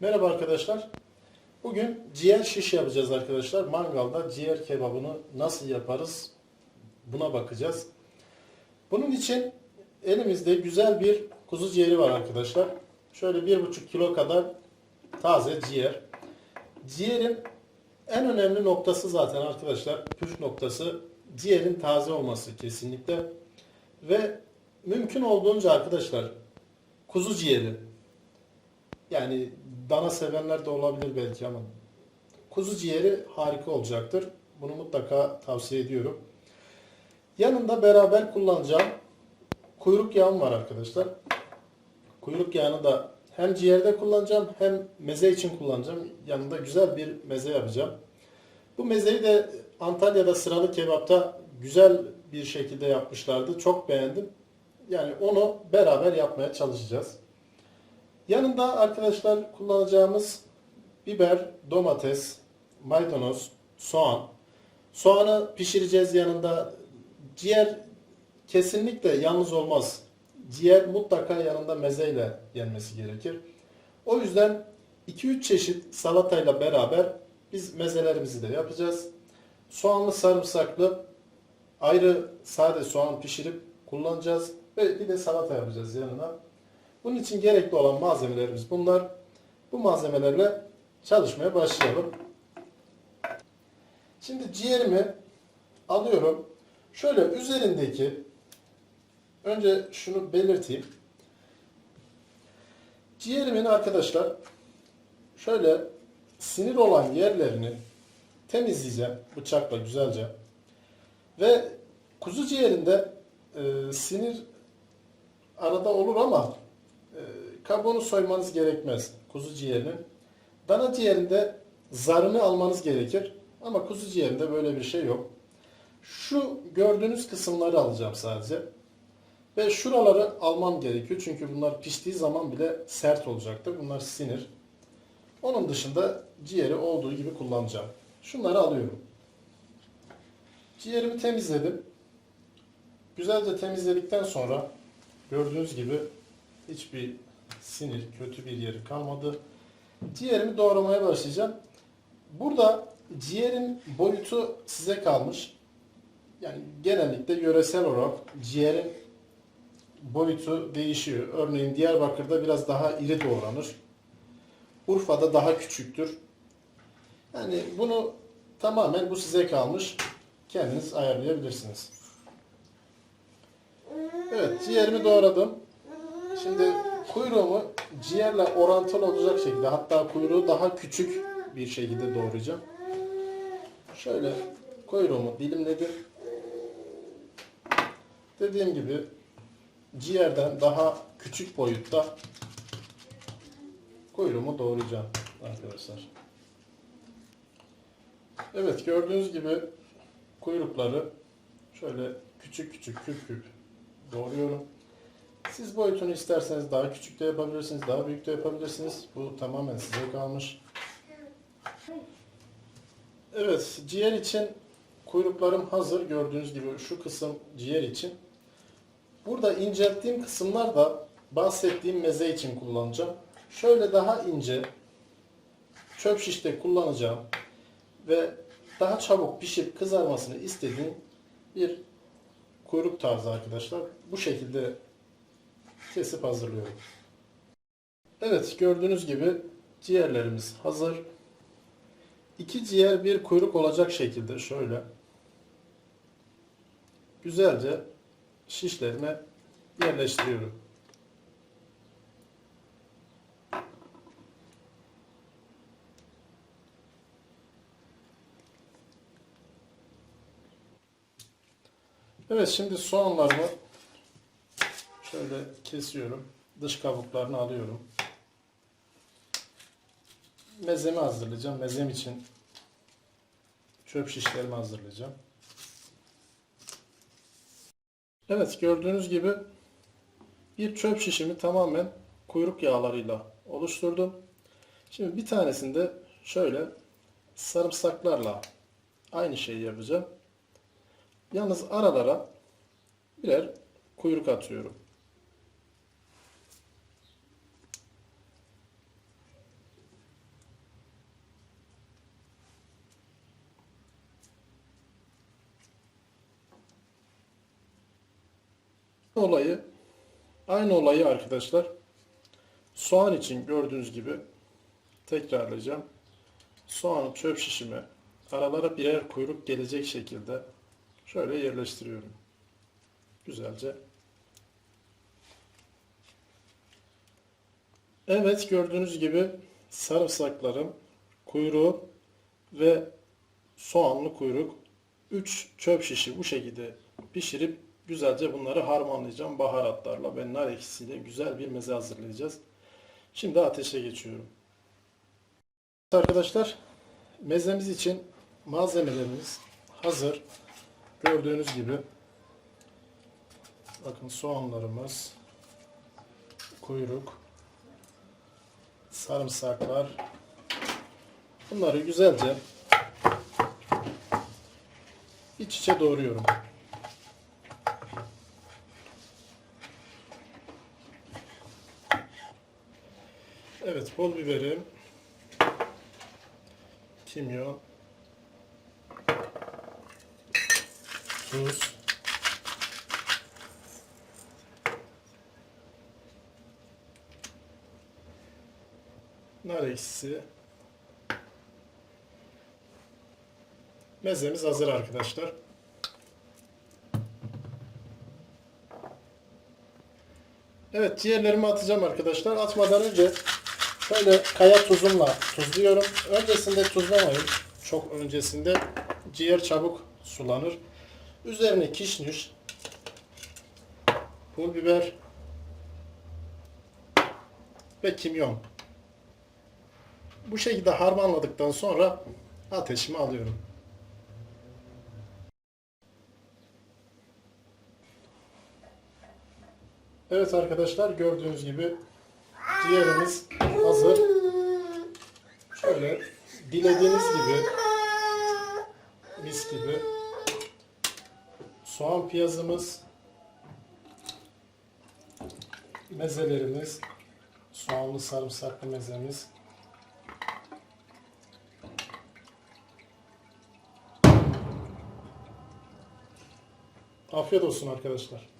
Merhaba arkadaşlar. Bugün ciğer şiş yapacağız arkadaşlar. Mangalda ciğer kebabını nasıl yaparız buna bakacağız. Bunun için elimizde güzel bir kuzu ciğeri var arkadaşlar. Şöyle bir buçuk kilo kadar taze ciğer. Ciğerin en önemli noktası zaten arkadaşlar püf noktası ciğerin taze olması kesinlikle. Ve mümkün olduğunca arkadaşlar kuzu ciğeri yani dana sevenler de olabilir belki ama kuzu ciğeri harika olacaktır. Bunu mutlaka tavsiye ediyorum. Yanında beraber kullanacağım kuyruk yağım var arkadaşlar. Kuyruk yağını da hem ciğerde kullanacağım hem meze için kullanacağım. Yanında güzel bir meze yapacağım. Bu mezeyi de Antalya'da sıralı kebapta güzel bir şekilde yapmışlardı. Çok beğendim. Yani onu beraber yapmaya çalışacağız. Yanında arkadaşlar kullanacağımız biber, domates, maydanoz, soğan. Soğanı pişireceğiz yanında. Ciğer kesinlikle yalnız olmaz. Ciğer mutlaka yanında mezeyle yenmesi gerekir. O yüzden 2-3 çeşit salatayla beraber biz mezelerimizi de yapacağız. Soğanlı sarımsaklı ayrı sade soğan pişirip kullanacağız. Ve bir de salata yapacağız yanına. Bunun için gerekli olan malzemelerimiz bunlar. Bu malzemelerle çalışmaya başlayalım. Şimdi ciğerimi alıyorum. Şöyle üzerindeki önce şunu belirteyim. Ciğerimin arkadaşlar şöyle sinir olan yerlerini temizleyeceğim bıçakla güzelce. Ve kuzu ciğerinde e, sinir arada olur ama kabuğunu soymanız gerekmez kuzu ciğerinin. Dana ciğerinde zarını almanız gerekir ama kuzu ciğerinde böyle bir şey yok. Şu gördüğünüz kısımları alacağım sadece. Ve şuraları almam gerekiyor çünkü bunlar piştiği zaman bile sert olacaktır. Bunlar sinir. Onun dışında ciğeri olduğu gibi kullanacağım. Şunları alıyorum. Ciğerimi temizledim. Güzelce temizledikten sonra gördüğünüz gibi hiçbir sinir, kötü bir yeri kalmadı. Ciğerimi doğramaya başlayacağım. Burada ciğerin boyutu size kalmış. Yani genellikle yöresel olarak ciğerin boyutu değişiyor. Örneğin Diyarbakır'da biraz daha iri doğranır. Urfa'da daha küçüktür. Yani bunu tamamen bu size kalmış. Kendiniz ayarlayabilirsiniz. Evet, ciğerimi doğradım. Şimdi kuyruğumu ciğerle orantılı olacak şekilde hatta kuyruğu daha küçük bir şekilde doğrayacağım. Şöyle kuyruğumu dilimledim. Dediğim gibi ciğerden daha küçük boyutta kuyruğumu doğrayacağım arkadaşlar. Evet gördüğünüz gibi kuyrukları şöyle küçük küçük küp küp doğruyorum. Siz boyutunu isterseniz daha küçük de yapabilirsiniz, daha büyük de yapabilirsiniz. Bu tamamen size kalmış. Evet, ciğer için kuyruklarım hazır. Gördüğünüz gibi şu kısım ciğer için. Burada incelttiğim kısımlar da bahsettiğim meze için kullanacağım. Şöyle daha ince çöp şişte kullanacağım ve daha çabuk pişip kızarmasını istediğim bir kuyruk tarzı arkadaşlar. Bu şekilde kesip hazırlıyorum. Evet gördüğünüz gibi ciğerlerimiz hazır. İki ciğer bir kuyruk olacak şekilde şöyle güzelce şişlerime yerleştiriyorum. Evet şimdi soğanlarımı şöyle kesiyorum. Dış kabuklarını alıyorum. Mezemi hazırlayacağım. Mezem için çöp şişlerimi hazırlayacağım. Evet gördüğünüz gibi bir çöp şişimi tamamen kuyruk yağlarıyla oluşturdum. Şimdi bir tanesinde şöyle sarımsaklarla aynı şeyi yapacağım. Yalnız aralara birer kuyruk atıyorum. Olayı aynı olayı arkadaşlar soğan için gördüğünüz gibi tekrarlayacağım. Soğanı çöp şişime aralara birer kuyruk gelecek şekilde şöyle yerleştiriyorum. Güzelce. Evet gördüğünüz gibi sarımsaklarım, kuyruğu ve soğanlı kuyruk 3 çöp şişi bu şekilde pişirip güzelce bunları harmanlayacağım baharatlarla ve nar ekşisiyle güzel bir meze hazırlayacağız. Şimdi ateşe geçiyorum. Arkadaşlar mezemiz için malzemelerimiz hazır. Gördüğünüz gibi bakın soğanlarımız, kuyruk, sarımsaklar. Bunları güzelce iç içe doğruyorum. Evet, pul biberim, kimyon, tuz, nar ekşisi. Mezemiz hazır arkadaşlar. Evet ciğerlerimi atacağım arkadaşlar. Atmadan önce şöyle kaya tuzumla tuzluyorum. Öncesinde tuzlamayın. Çok öncesinde ciğer çabuk sulanır. Üzerine kişniş, pul biber ve kimyon. Bu şekilde harmanladıktan sonra ateşime alıyorum. Evet arkadaşlar gördüğünüz gibi ciğerimiz hazır. Şöyle dilediğiniz gibi mis gibi soğan piyazımız mezelerimiz soğanlı sarımsaklı mezemiz Afiyet olsun arkadaşlar.